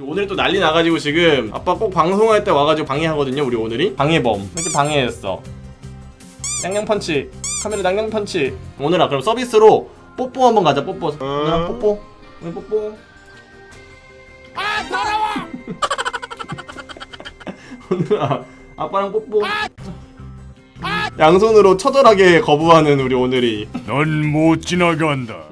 오늘 또 난리 나가지고 지금 아빠 꼭 방송할 때 와가지고 방해하거든요 우리 오늘이. 방해범. 이렇게 방해했어? 냥냥 펀치. 카메라 냥냥 펀치. 오늘아 그럼 서비스로 뽀뽀 한번 가자 뽀뽀. 오늘아 뽀뽀. 오늘 뽀뽀. 아 더러워! 오늘아 아빠랑 뽀뽀. 양손으로 처절하게 거부하는 우리 오늘이. 넌 못 지나간다.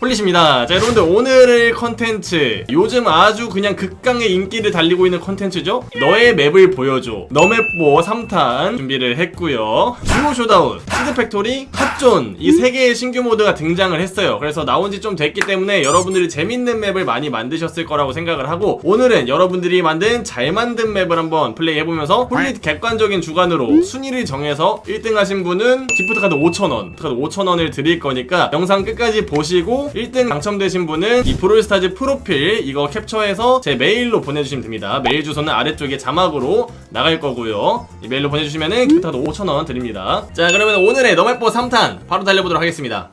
홀릿입니다. 자 여러분들 오늘 컨텐츠. 요즘 아주 그냥 극강의 인기를 달리고 있는 컨텐츠죠? 너의 맵을 보여줘. 너맵보 3탄 준비를 했고요. 듀오 쇼다운, 시드 팩토리, 핫존. 이 세 개의 신규 모드가 등장을 했어요. 그래서 나온 지 좀 됐기 때문에 여러분들이 재밌는 맵을 많이 만드셨을 거라고 생각을 하고 오늘은 여러분들이 만든 잘 만든 맵을 한번 플레이해보면서 홀릿 객관적인 주관으로 순위를 정해서 1등 하신 분은 기프트 카드 5,000원. 카드 5,000원을 드릴 거니까 영상 끝까지 보시고 1등 당첨되신 분은 이 브롤스타즈 프로필 이거 캡처해서 제 메일로 보내주시면 됩니다. 메일 주소는 아래쪽에 자막으로 나갈 거고요. 이 메일로 보내주시면은 기프트 카드 5,000원 드립니다. 자 그러면 오늘의 너맵보 3탄 바로 달려보도록 하겠습니다.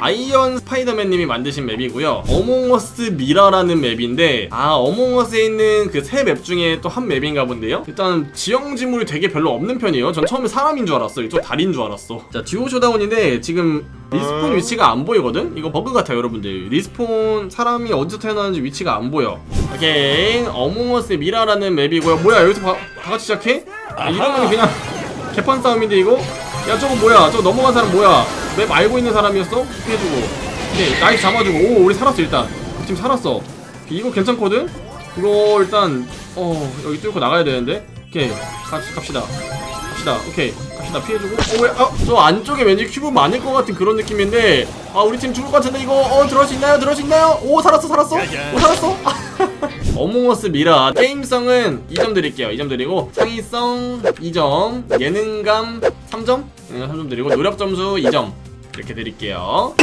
아이언 스파이더맨님이 만드신 맵이고요. 어몽어스 미라라는 맵인데 아 어몽어스에 있는 그 세 맵 중에 또 한 맵인가 본데요. 일단 지형 지물이 되게 별로 없는 편이에요. 전 처음에 사람인 줄 알았어. 이쪽 달인 줄 알았어. 자 듀오 쇼다운인데 지금 리스폰 위치가 안 보이거든. 이거 버그 같아요, 여러분들. 리스폰 사람이 어디서 태어나는지 위치가 안 보여. 오케이 어몽어스 미라라는 맵이고요. 뭐야 여기서 바- 다 같이 시작해? 아, 이러면 그냥 개판 싸움인데 이거? 야 저거 뭐야? 저거 넘어간 사람 뭐야? 맵 알고 있는 사람이었어? 피해주고 오케이 나이스 잡아주고 오 우리 살았어 일단 팀 살았어 이거 괜찮거든? 이거 일단 어 여기 뚫고 나가야 되는데 오케이 가, 갑시다 갑시다 오케이 갑시다 피해주고 어왜아저 안쪽에 왠지 큐브 많을 것 같은 그런 느낌인데 아 우리 팀 죽을 것 같은데 이거 어 들어갈 수 있나요? 들어갈 수 있나요? 오 살았어 살았어 오 살았어 어몽어스 미라. 게임성은 2점 드릴게요. 2점 드리고 창의성 2점 예능감 3점? 네, 3점 드리고 노력 점수 2점 이렇게 드릴게요.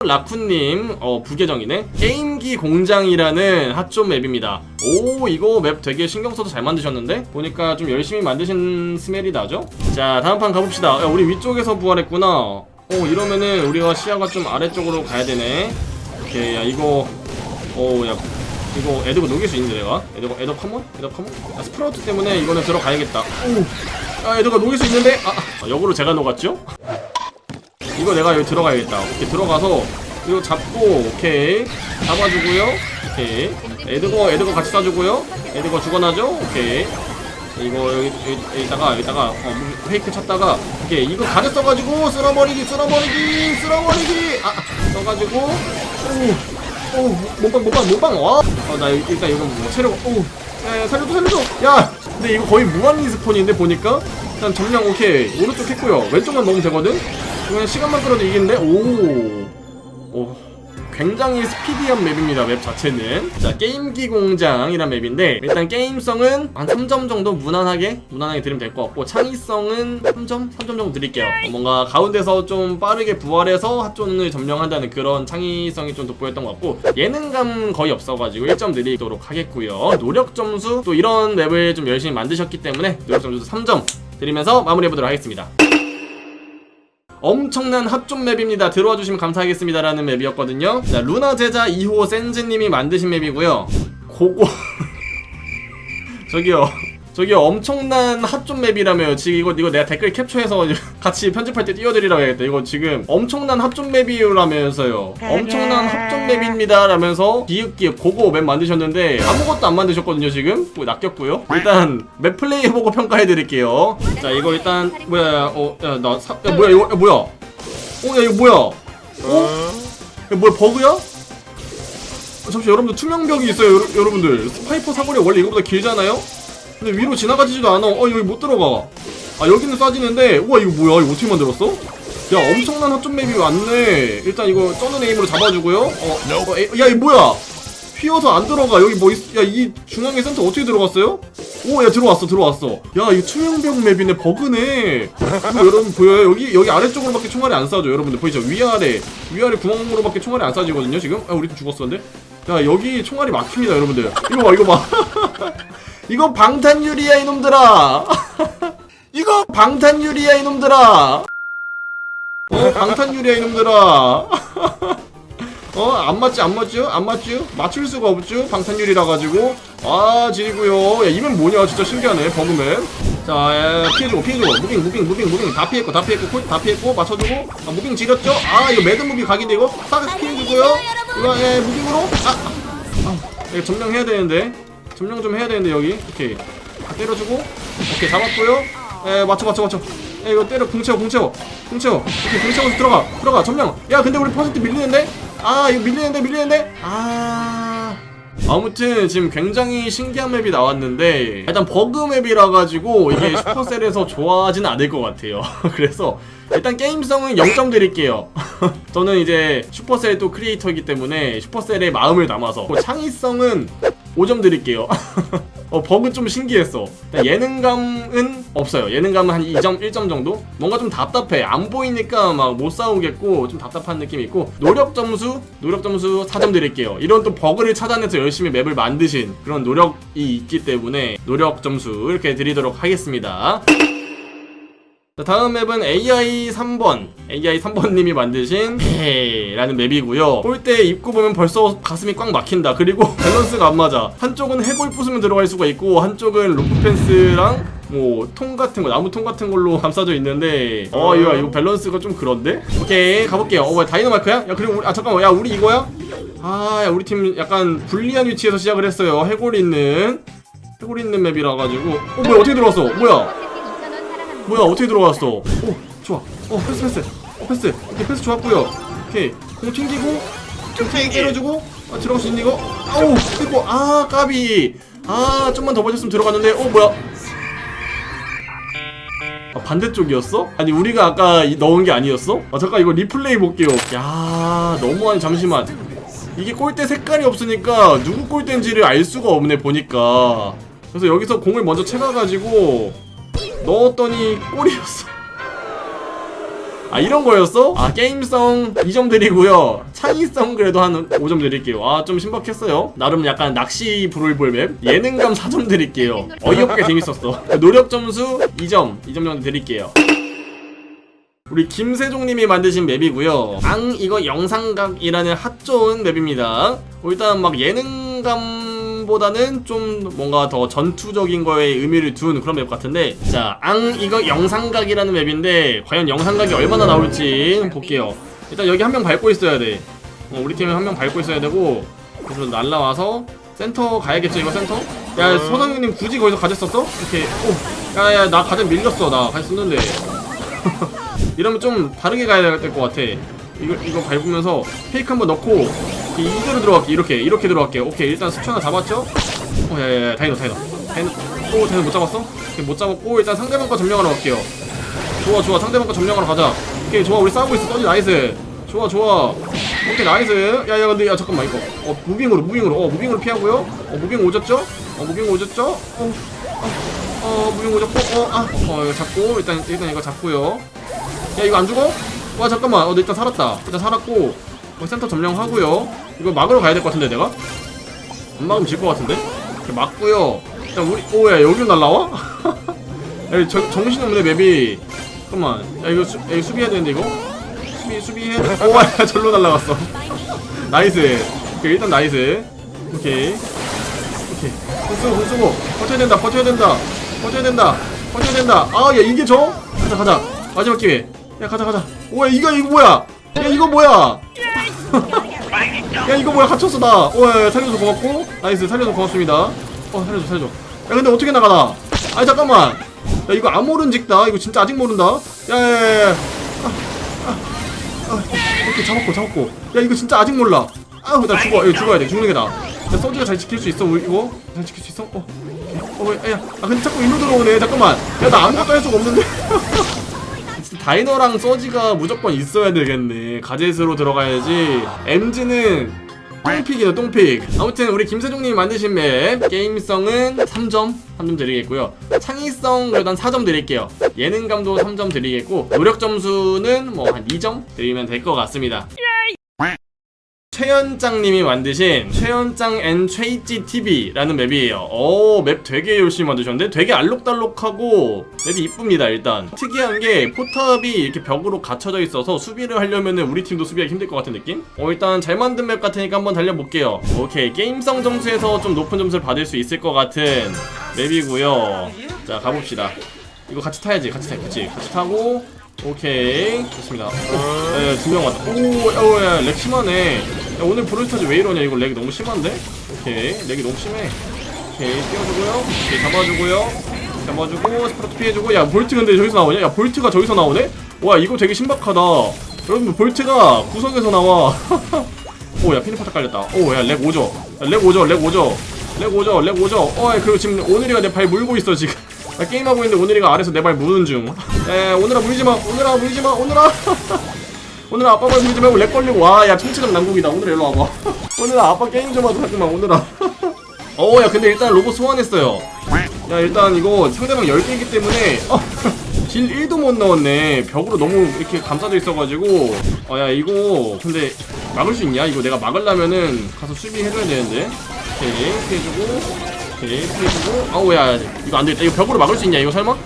라쿤님 어 부계정이네. 게임기 공장이라는 핫존 맵입니다. 오 이거 맵 되게 신경써서 잘 만드셨는데? 보니까 좀 열심히 만드신 스멜이 나죠? 자 다음 판 가봅시다. 야 우리 위쪽에서 부활했구나. 오 이러면은 우리가 시야가 좀 아래쪽으로 가야 되네. 오케이 야 이거 오야 이거 에드가 녹일 수 있는데 내가 에드가 에더 컴온? 에더 컴온? 야 스프라우트 때문에 이거는 들어가야겠다 오야 에드가 녹일 수 있는데 아, 아 역으로 제가 녹았죠? 이거 내가 여기 들어가야겠다. 오케이 들어가서 이거 잡고 오케이 잡아주고요. 오케이 에드거 에드거 같이 쏴주고요. 에드거 죽어나죠? 오케이 이거 여기, 여기 여기다가 여기다가 어 페이크 쳤다가 오케이 이거 가드 써가지고 쓸어버리기 쓸어버리기 쓸어버리기 아 써가지고 오 오 못방 못방 못방. 와어나 일단 이거 뭐 체력 오. 야야 살려줘 살려줘. 야 근데 이거 거의 무한 리스폰인데 보니까? 일단 점령 오케이. 오른쪽 했고요. 왼쪽만 넣으면 되거든? 그냥 시간만 끌어도 이기는데? 오. 오. 굉장히 스피디한 맵입니다 맵 자체는. 자 게임기 공장이란 맵인데 일단 게임성은 한 3점 정도 무난하게 무난하게 드리면 될 것 같고 창의성은 3점? 3점 정도 드릴게요. 어, 뭔가 가운데서 좀 빠르게 부활해서 핫존을 점령한다는 그런 창의성이 좀 돋보였던 것 같고 예능감 거의 없어가지고 1점 드리도록 하겠고요. 노력 점수 또 이런 맵을 좀 열심히 만드셨기 때문에 노력 점수도 3점 드리면서 마무리해보도록 하겠습니다 엄청난 핫존 맵입니다. 들어와 주시면 감사하겠습니다 라는 맵이었거든요. 자, 루나 제자 2호 센즈님이 만드신 맵이고요. 고고 저기요. 저기요 엄청난 핫존 맵이라며요. 지금 이거 이거 내가 댓글 캡처해서 같이 편집할 때 띄워드리라고 해야겠다. 이거 지금 엄청난 핫존 맵이라면서요. 엄청난 핫존 맵입니다. 라면서 기읍기읍 고고 맵 만드셨는데 아무것도 안 만드셨거든요 지금. 뭐 낚였고요. 일단 맵 플레이 해보고 평가해드릴게요. 자 이거 일단 뭐야 어야나 야, 뭐야 이거 야, 뭐야? 어 야 이거 뭐야? 어? 야, 뭐야 버그야? 어, 잠시 여러분들 투명벽이 있어요 여러, 여러 분들. 스파이퍼 사거리 원래 이거보다 길잖아요? 근데 위로 지나가지도 않아. 어 여기 못 들어가. 아 여기는 쏴지는데 우와 이거 뭐야? 이거 어떻게 만들었어? 야 엄청난 허점 맵이 왔네. 일단 이거 쩌는 에임으로 잡아주고요. 어, 어 에, 야 뭐야? 휘어서 안 들어가. 여기 뭐 야 이 중앙에 센터 어떻게 들어갔어요? 오 야 들어왔어 들어왔어. 야 이거 투명벽 맵이네. 버그네. 여러분 보여요? 여기 여기 아래쪽으로밖에 총알이 안 쏴져 여러분들. 보이죠? 위아래 위아래 구멍으로밖에 총알이 안 쏴지거든요 지금? 아 우리 팀 죽었어 근데? 야 여기 총알이 막힙니다 여러분들. 이거 봐 이거 봐 이거 방탄유리야 이놈들아. 이거 방탄유리야 이놈들아. 어 방탄유리야 이놈들아. 어안 맞지 안 맞죠 안 맞죠 맞출 수가 없죠? 방탄유리라 가지고. 아 지리고요. 야 이면 뭐냐? 진짜 신기하네 버그맨. 자 야, 피해주고 피해주고 무빙 무빙 무빙 무빙. 다 피했고 다 피했고 콜 다 피했고 맞춰주고. 아, 무빙 지렸죠? 아 이거 매듭 무빙 각인데 이거? 싹 피해주고요. 이거 예 무빙으로? 아, 아, 아 이거 점령해야 되는데 점령 좀 해야 되는데 여기. 오케이. 다 때려주고. 오케이 잡았고요. 에 맞춰 맞춰 맞춰. 야 이거 때려. 궁 채워 궁 채워. 궁 채워. 오케이 궁 채워서 들어가. 들어가. 점령. 야 근데 우리 퍼센트 밀리는데? 아 이거 밀리는데 밀리는데? 아. 아무튼 지금 굉장히 신기한 맵이 나왔는데 일단 버그 맵이라 가지고 이게 슈퍼셀에서 좋아하진 않을 것 같아요. 그래서 일단 게임성은 0점 드릴게요. 저는 이제 슈퍼셀 또 크리에이터이기 때문에 슈퍼셀의 마음을 담아서 뭐 창의성은 5점 드릴게요. 어 버그 좀 신기했어. 일단 예능감은 없어요. 예능감은 한 2점 1점 정도? 뭔가 좀 답답해. 안 보이니까 막 못 싸우겠고 좀 답답한 느낌이 있고. 노력 점수? 노력 점수 4점 드릴게요. 이런 또 버그를 찾아내서 열심히 맵을 만드신 그런 노력이 있기 때문에 노력 점수 이렇게 드리도록 하겠습니다 자, 다음 맵은 AI 3번. AI 3번님이 만드신 헤라는 맵이고요. 볼 때 입고 보면 벌써 가슴이 꽉 막힌다. 그리고 밸런스가 안 맞아. 한쪽은 해골 부수면 들어갈 수가 있고 한쪽은 로프 펜스랑 뭐 통 같은 거 나무 통 같은 걸로 감싸져 있는데 어 이거 이거 밸런스가 좀 그런데? 오케이 가볼게요. 어 뭐야 다이너마이크야? 야 그리고 우리, 아 잠깐만. 야 우리 이거야? 아 야, 우리 팀 약간 불리한 위치에서 시작을 했어요. 해골 있는 해골 있는 맵이라 가지고. 어 뭐야 어떻게 들어왔어? 뭐야 뭐야 어떻게 들어왔어? 오 좋아. 어 패스 패스. 어 패스. 오케이 패스 좋았고요. 오케이 공 튕기고 좀 때려주고 아, 들어갈 수 있는 이거. 아우 그리고 아 까비. 아 좀만 더 버텼으면 들어갔는데 어 뭐야? 아, 반대쪽이었어? 아니 우리가 아까 이- 넣은 게 아니었어? 아 잠깐 이거 리플레이 볼게요. 야 너무하니 잠시만. 이게 골대 색깔이 없으니까 누구 골대인지를 알 수가 없네 보니까. 그래서 여기서 공을 먼저 채가가지고 넣었더니 골이었어. 아 이런 거였어? 아 게임성 2점 드리고요. 창의성 그래도 한 5점 드릴게요. 아 좀 신박했어요. 나름 약간 낚시 브롤볼 맵 예능감 4점 드릴게요. 어이없게 재밌었어. 노력 점수 2점 2점 정도 드릴게요. 우리 김세종님이 만드신 맵이고요. 앙 이거 영상각이라는 핫 좋은 맵입니다. 어, 일단 막 예능감 보다는 좀 뭔가 더 전투적인 거에 의미를 둔 그런 맵 같은데 자 앙 이거 영상각이라는 맵인데 과연 영상각이 얼마나 나올지 볼게요 일단 여기 한 명 밟고 있어야 돼 어, 우리 팀에 한 명 밟고 있어야 되고 그래서 날라와서 센터 가야겠죠 이거 센터? 야 서성윤님 굳이 거기서 가졌었어? 이렇게 오 야야 나 가장 밀렸어 나 가졌었는데 이러면 좀 다르게 가야 될 것 같아. 이거 이거 밟으면서 페이크 한번 넣고 이- 이대로 들어갈게. 이렇게 이렇게 들어갈게. 오케이 일단 수초 하나 잡았죠? 어 야야야 다이너 다이너 다이너 오 다이너 못 잡았어? 오케이 못 잡았고 일단 상대방 거 점령하러 갈게요. 좋아 좋아 상대방 거 점령하러 가자. 오케이 좋아 우리 싸우고 있어. 써지 나이스. 좋아 좋아. 오케이 나이스. 야야 근데 야 잠깐만 이거 어 무빙으로 무빙으로 어 무빙으로 피하고요. 어 무빙 오졌죠? 어 무빙 오졌죠? 어. 어, 어 무빙 오졌고 어, 아, 어 잡고 일단 일단 이거 잡고요. 야 이거 안 죽어? 와 잠깐만. 어, 너 일단 살았다. 일단 살았고 어, 센터 점령하고요. 이거 막으러 가야 될 것 같은데 내가? 안 막으면 질 것 같은데? 이렇게 막고요. 일단 우리 오야 여기로 날라와? 야 정- 정신없네 맵이. 잠깐만. 야 이거, 수, 야, 이거 수비해야 되는데 이거? 수비 수비해. 오야 절로 날라갔어. 나이스. 오케이 일단 나이스. 오케이. 오케이. 공 쓰고 공 쓰고. 버텨야 된다 버텨야 된다. 버텨야 된다. 버텨야 된다. 아야 이게 저? 가자 가자. 마지막 기회 야 가자 가자. 오야 이거 이거 뭐야? 야 이거 뭐야? 야 이거 뭐야? 갇혔어 나. 오야 살려줘서 고맙고. 나이스. 살려줘서 고맙습니다. 어 살려줘 살려줘. 야 근데 어떻게 나가나? 아니 잠깐만. 야 이거 안 모른 직다. 이거 진짜 아직 모른다. 야야야야. 아, 아, 아, 오케이 잡았고 잡았고. 야 이거 진짜 아직 몰라. 아우 나 죽어. 이거 죽어야 돼. 죽는 게 나아 야 서지가 잘 지킬 수 있어 이거? 잘 지킬 수 있어? 어. 어야 아 근데 자꾸 일로 들어오네. 잠깐만. 야 나 아무것도 할 수가 없는데 다이너랑 서지가 무조건 있어야 되겠네. 가젯으로 들어가야지. MG는 똥픽이다 똥픽. 아무튼 우리 김세종님이 만드신 맵 게임성은 3점 3점 드리겠고요. 창의성 그래도 한 4점 드릴게요. 예능감도 3점 드리겠고 노력 점수는 뭐 한 2점 드리면 될 것 같습니다 최연짱님이 만드신 최연짱 앤 최이찌 TV라는 맵이에요. 오, 맵 되게 열심히 만드셨는데 되게 알록달록하고 맵이 이쁩니다. 일단 특이한 게 포탑이 이렇게 벽으로 갇혀져 있어서 수비를 하려면 우리 팀도 수비하기 힘들 것 같은 느낌? 어, 일단 잘 만든 맵 같으니까 한번 달려볼게요. 오케이, 게임성 점수에서 좀 높은 점수를 받을 수 있을 것 같은 맵이고요. 자, 가봅시다. 이거 같이 타야지, 같이 타야지, 그치? 같이 타고 오케이 좋습니다. 네, 두명 왔다. 오, 야, 야, 렉 심하네. 야, 오늘 브롤스타즈 왜 이러냐? 이거 렉이 너무 심한데? 오케이 렉이 너무 심해. 오케이 띄워주고요. 오케이 잡아주고요. 잡아주고 스프라트 피해주고. 야 볼트 근데 저기서 나오냐? 야 볼트가 저기서 나오네? 와 이거 되게 신박하다. 여러분 볼트가 구석에서 나와. 오 야 피니파타 깔렸다. 오 야 렉 오죠. 야, 렉 오죠 렉 오죠. 렉 오죠 렉 오죠. 어 그리고 지금 오늘이가 내 발 물고 있어 지금 나 게임하고 있는데 오늘이가 아래서 내 발 무는 중. 에, 오늘아 물지마. 오늘아 물지마. 오늘아. 오늘아 아빠 발 물지 말고 렉 걸리고 와야 총체적 난국이다. 오늘 일로 와봐. 오늘아 아빠 게임 좀 하자. 잠깐만 오늘아. 어야 근데 일단 로봇 소환했어요. 야 일단 이거 상대방 10개이기 때문에 어, 길 1도 못 넣었네. 벽으로 너무 이렇게 감싸져 있어가지고. 어야 이거 근데 막을 수 있냐? 이거 내가 막으려면은 가서 수비해줘야 되는데. 오케이 피해주고 오케이. 피해주고 아우 야 이거 안되겠다. 이거 벽으로 막을 수 있냐 이거 설마?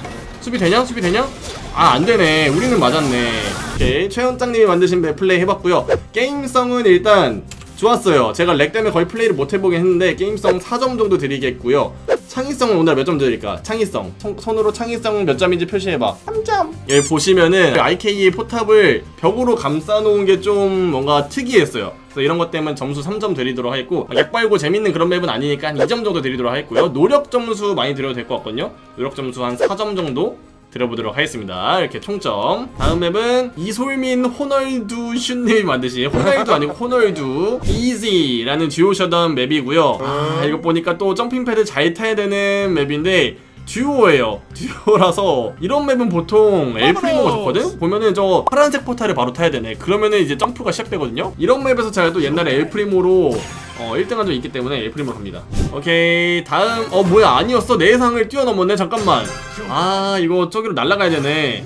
수비 되냐? 수비 되냐? 아 안되네. 우리는 맞았네. 오케이. 최현장님이 만드신 맵 플레이 해봤고요. 게임성은 일단 좋았어요. 제가 렉 때문에 거의 플레이를 못 해보긴 했는데 게임성 4점 정도 드리겠고요 창의성은 오늘 몇 점 드릴까? 창의성. 손, 손으로 창의성은 몇 점인지 표시해봐. 3점. 여기 보시면은 IK의 포탑을 벽으로 감싸놓은 게 좀 뭔가 특이했어요. 그래서 이런 것 때문에 점수 3점 드리도록 하겠고 약 빨고 재밌는 그런 맵은 아니니까 한 2점 정도 드리도록 하겠고요. 노력 점수 많이 드려도 될 것 같거든요. 노력 점수 한 4점 정도 드려보도록 하겠습니다. 이렇게 총점. 다음 맵은 이솔민 호널두 슌님이 만드신 호널두 아니고 호널두 이지라는 듀오 셔던 맵이고요. 아 이거 보니까 또 점핑 패드 잘 타야 되는 맵인데 듀오예요. 듀오라서 이런 맵은 보통 엘프리모가 좋거든? 보면은 저 파란색 포탈을 바로 타야 되네. 그러면은 이제 점프가 시작되거든요? 이런 맵에서 제가 또 옛날에 엘프리모로 어 1등 한 적 있기 때문에 엘프리모 갑니다. 오케이 다음 어 뭐야 아니었어 내 예상을 뛰어넘었네 잠깐만 아 이거 저기로 날아가야 되네.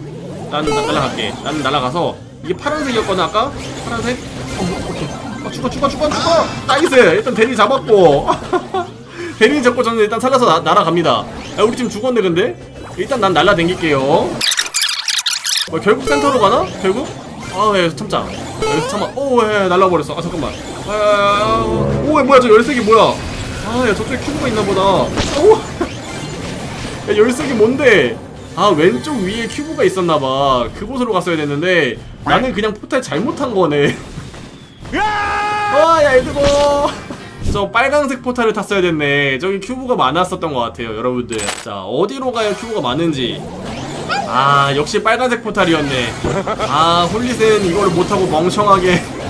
난, 난 날아갈게. 나는 날아가서 이게 파란색이었거든 아까? 파란색? 어 뭐, 오케이. 아 죽어 죽어 죽어 죽어! 나이스! 일단 대리 잡았고 대리 잡고 저는 일단 살려서 나, 날아갑니다. 야, 우리 팀 죽었네 근데? 일단 난 날라댕길게요. 어, 결국 센터로 가나? 결국? 아, 예, 참자. 여기서 참아. 오, 예, 날라버렸어. 아, 잠깐만. 아. 오, 야, 뭐야, 저 열쇠기 뭐야? 아, 야, 저쪽에 큐브가 있나 보다. 오! 야, 열쇠기 뭔데? 아, 왼쪽 위에 큐브가 있었나 봐. 그곳으로 갔어야 됐는데, 나는 그냥 포탈 잘못한 거네. 아, 야, 이거. 저 빨강색 포탈을 탔어야 됐네. 저기 큐브가 많았었던 것 같아요, 여러분들. 자, 어디로 가야 큐브가 많은지. 아, 역시 빨간색 포탈이었네. 아, 홀릿은 이거를 못하고 멍청하게.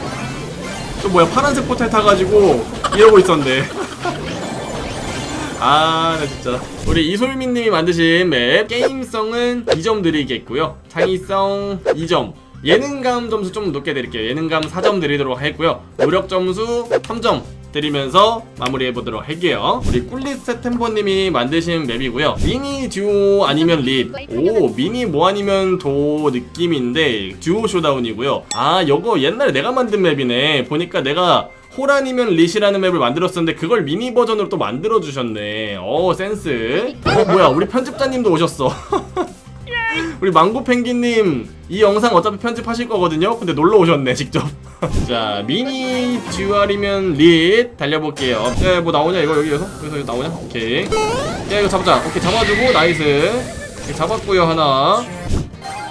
또 뭐야, 파란색 포탈 타가지고 이러고 있었네. 아, 나 진짜. 우리 이솔민 님이 만드신 맵 게임성은 2점 드리겠고요. 창의성 2점. 예능감 점수 좀 높게 드릴게요. 예능감 4점 드리도록 하겠고요. 노력 점수 3점 드리면서 마무리해 보도록 할게요. 우리 꿀리스 템버님이 만드신 맵이고요. 미니 듀오 아니면 립. 오 미니 뭐 아니면 도 느낌인데 듀오 쇼다운이고요. 아 이거 옛날에 내가 만든 맵이네. 보니까 내가 홀 아니면 릿이라는 맵을 만들었었는데 그걸 미니 버전으로 또 만들어 주셨네. 어 센스. 어 뭐야 우리 편집자님도 오셨어. 우리 망고 펭귄님 이 영상 어차피 편집하실 거거든요. 근데 놀러 오셨네 직접. 자 미니 듀얼이면 릿 달려볼게요. 야뭐 나오냐 이거 여기에서 여기서 이거 나오냐? 오케이. 야 이거 잡자. 오케이 잡아주고 나이스. 잡았고요 하나.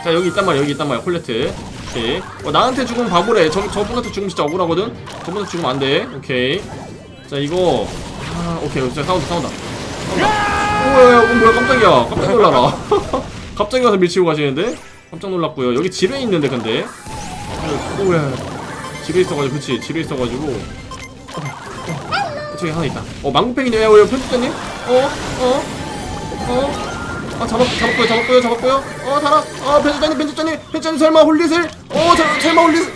자 여기 있단 말이야 여기 있단 말이야 콜레트. 오케이. 어, 나한테 죽으면 바보래. 저 저분한테 죽으면 진짜 억울하거든. 저분한테 죽으면 안 돼. 오케이. 자 이거 아 오케이 진짜 싸운다 싸운다. 싸운다. 우와 어, 뭐야 깜짝이야 깜짝 놀라라. 갑자기 와서 밀치고 가시는데 깜짝 놀랐고요. 여기 집에 있는데 근데 어, 오야 집에 있어가지고 그치 집에 있어가지고 어, 어, 저기 하나 있다. 어 망고팽이네. 야, 야 편집자님? 어? 어? 어? 아 잡았 잡았고요 잡았고요 잡았고요. 어 살아. 아 편집자님 편집자님 편집자님 설마 홀릿을? 어 저, 설마 홀릿?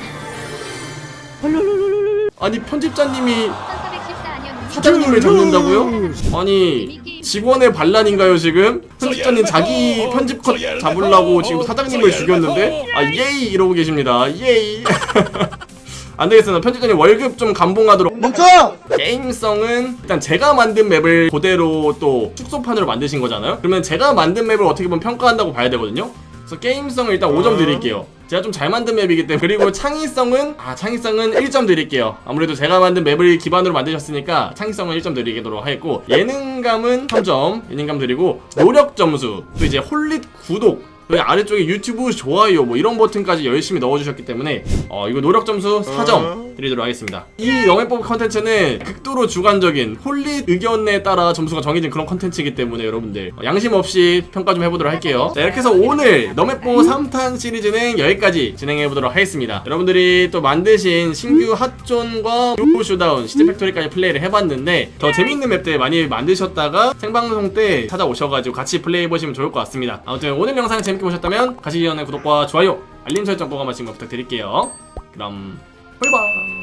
아니 편집자님이 1414 아니었니? 사장님을 잡는다고요? 아니 직원의 반란인가요 지금? 편집자님 자기 편집 컷 잡으려고 지금 사장님을 죽였는데? 아 예이 이러고 계십니다. 예이 안 되겠어 편집자님 월급 좀 감봉하도록. 멈춰! 게임성은 일단 제가 만든 맵을 그대로 또 축소판으로 만드신 거잖아요? 그러면 제가 만든 맵을 어떻게 보면 평가한다고 봐야 되거든요? 그래서 게임성을 일단 5점 드릴게요 제가 좀 잘 만든 맵이기 때문에. 그리고 창의성은 아 창의성은 1점 드릴게요. 아무래도 제가 만든 맵을 기반으로 만드셨으니까 창의성은 1점 드리도록 하겠고 예능감은 3점 예능감 드리고 노력 점수 또 이제 홀릿 구독 여기 아래쪽에 유튜브 좋아요 뭐 이런 버튼까지 열심히 넣어주셨기 때문에 어 이거 노력 점수 4점 드리도록 하겠습니다. 이 영예법 컨텐츠는 극도로 주관적인 홀릿 의견에 따라 점수가 정해진 그런 컨텐츠이기 때문에 여러분들 어, 양심 없이 평가 좀 해보도록 할게요. 자 이렇게 해서 오늘 너맵보 3탄 시리즈는 여기까지 진행해보도록 하겠습니다. 여러분들이 또 만드신 신규 핫존과 슈다운 시즈 팩토리까지 플레이를 해봤는데 더 재밌는 맵들 많이 만드셨다가 생방송 때 찾아오셔가지고 같이 플레이해보시면 좋을 것 같습니다. 아무튼 오늘 영상 재밌게 보셨다면 가시기 전에 구독과 좋아요 알림 설정 꼭 한번씩 부탁드릴게요. 그럼 홀바